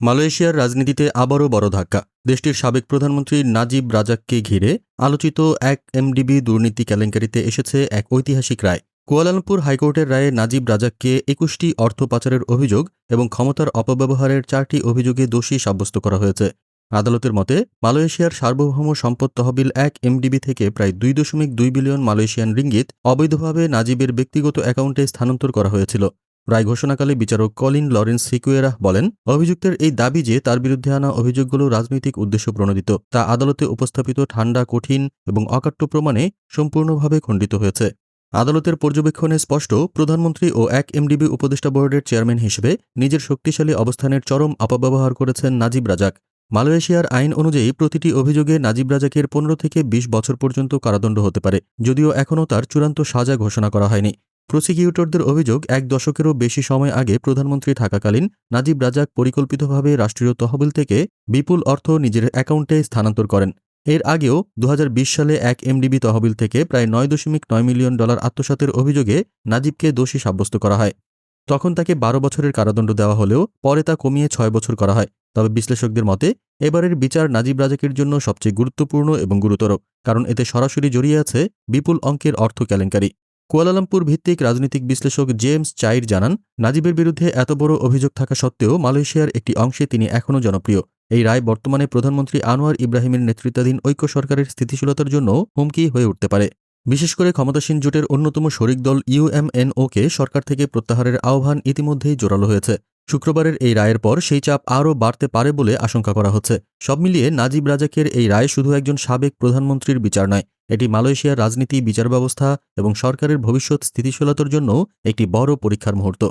মালয়েশিয়ার রাজনীতিতে আবারও বড় ধাক্কা। দেশটির সাবেক প্রধানমন্ত্রী নাজিব রাজাককে ঘিরে আলোচিত এক এমডিবি দুর্নীতি কেলেঙ্কারিতে এসেছে এক ঐতিহাসিক রায়। কুয়ালালামপুর হাইকোর্টের রায়ে নাজিব রাজাককে একুশটি অর্থ পাচারের অভিযোগ এবং ক্ষমতার অপব্যবহারের চারটি অভিযোগে দোষী সাব্যস্ত করা হয়েছে। আদালতের মতে, মালয়েশিয়ার সার্বভৌম সম্পদ তহবিল এক এমডিবি থেকে প্রায় দুই দশমিক দুই বিলিয়ন মালয়েশিয়ান রিঙ্গিত অবৈধভাবে নাজিবের ব্যক্তিগত অ্যাকাউন্টে স্থানান্তর করা হয়েছিল। রায় ঘোষণাকালে বিচারক কলিন লরেন্স সিকুয়েরা বলেন, অভিযুক্তের এই দাবি যে তার বিরুদ্ধে আনা অভিযোগগুলো রাজনৈতিক উদ্দেশ্য প্রণোদিত, তা আদালতে উপস্থাপিত ঠান্ডা, কঠিন এবং অকাট্য প্রমাণে সম্পূর্ণভাবে খণ্ডিত হয়েছে। আদালতের পর্যবেক্ষণে স্পষ্ট, প্রধানমন্ত্রী ও এক এমডিবি উপদেষ্টা বোর্ডের চেয়ারম্যান হিসেবে নিজের শক্তিশালী অবস্থানের চরম অপব্যবহার করেছেন নাজিব রাজাক। মালয়েশিয়ার আইন অনুযায়ী প্রতিটি অভিযোগে নাজিব রাজাকের পনেরো থেকে ২০ বছর পর্যন্ত কারাদণ্ড হতে পারে, যদিও এখনও তার চূড়ান্ত সাজা ঘোষণা করা হয়নি। প্রসিকিউটরদের অভিযোগ, এক দশকেরও বেশি সময় আগে প্রধানমন্ত্রী থাকাকালীন নাজিব রাজাক পরিকল্পিতভাবে রাষ্ট্রীয় তহবিল থেকে বিপুল অর্থ নিজের অ্যাকাউন্টে স্থানান্তর করেন। এর আগেও দু হাজার বিশ সালে এক এমডিবি তহবিল থেকে প্রায় নয় দশমিক নয় মিলিয়ন ডলার আত্মসাতের অভিযোগে নাজিবকে দোষী সাব্যস্ত করা হয়। তখন তাকে বারো বছরের কারাদণ্ড দেওয়া হলেও পরে তা কমিয়ে ছয় বছর করা হয়। তবে বিশ্লেষকদের মতে, এবারের বিচার নাজিব রাজাকের জন্য সবচেয়ে গুরুত্বপূর্ণ এবং গুরুতর, কারণ এতে সরাসরি জড়িয়ে আছে বিপুল অঙ্কের অর্থ কেলেঙ্কারি। কুয়ালালামপুর ভিত্তিক রাজনৈতিক বিশ্লেষক জেমস চাইর জানান, নাজিবের বিরুদ্ধে এত বড় অভিযোগ থাকা সত্ত্বেও মালয়েশিয়ার একটি অংশে তিনি এখনও জনপ্রিয়। এই রায় বর্তমানে প্রধানমন্ত্রী আনোয়ার ইব্রাহিমের নেতৃত্বাধীন ঐক্য সরকারের স্থিতিশীলতার জন্য হুমকি হয়ে উঠতে পারে। বিশেষ করে ক্ষমতাসীন জোটের অন্যতম শরিক দল ইউএমএনওকে সরকার থেকে প্রত্যাহারের আহ্বান ইতিমধ্যেই জোরালো হয়েছে। শুক্রবারের এই রায়ের পর সেই চাপ আরও বাড়তে পারে বলে আশঙ্কা করা হচ্ছে। সব মিলিয়ে নাজিব রাজাকের এই রায় শুধু একজন সাবেক প্রধানমন্ত্রীর বিচার নয়, এটি মালয়েশিয়ার রাজনীতি বিচার ব্যবস্থা এবং সরকারের ভবিষ্যৎ স্থিতিশীলতার জন্য একটি বড় পরীক্ষার মুহূর্ত।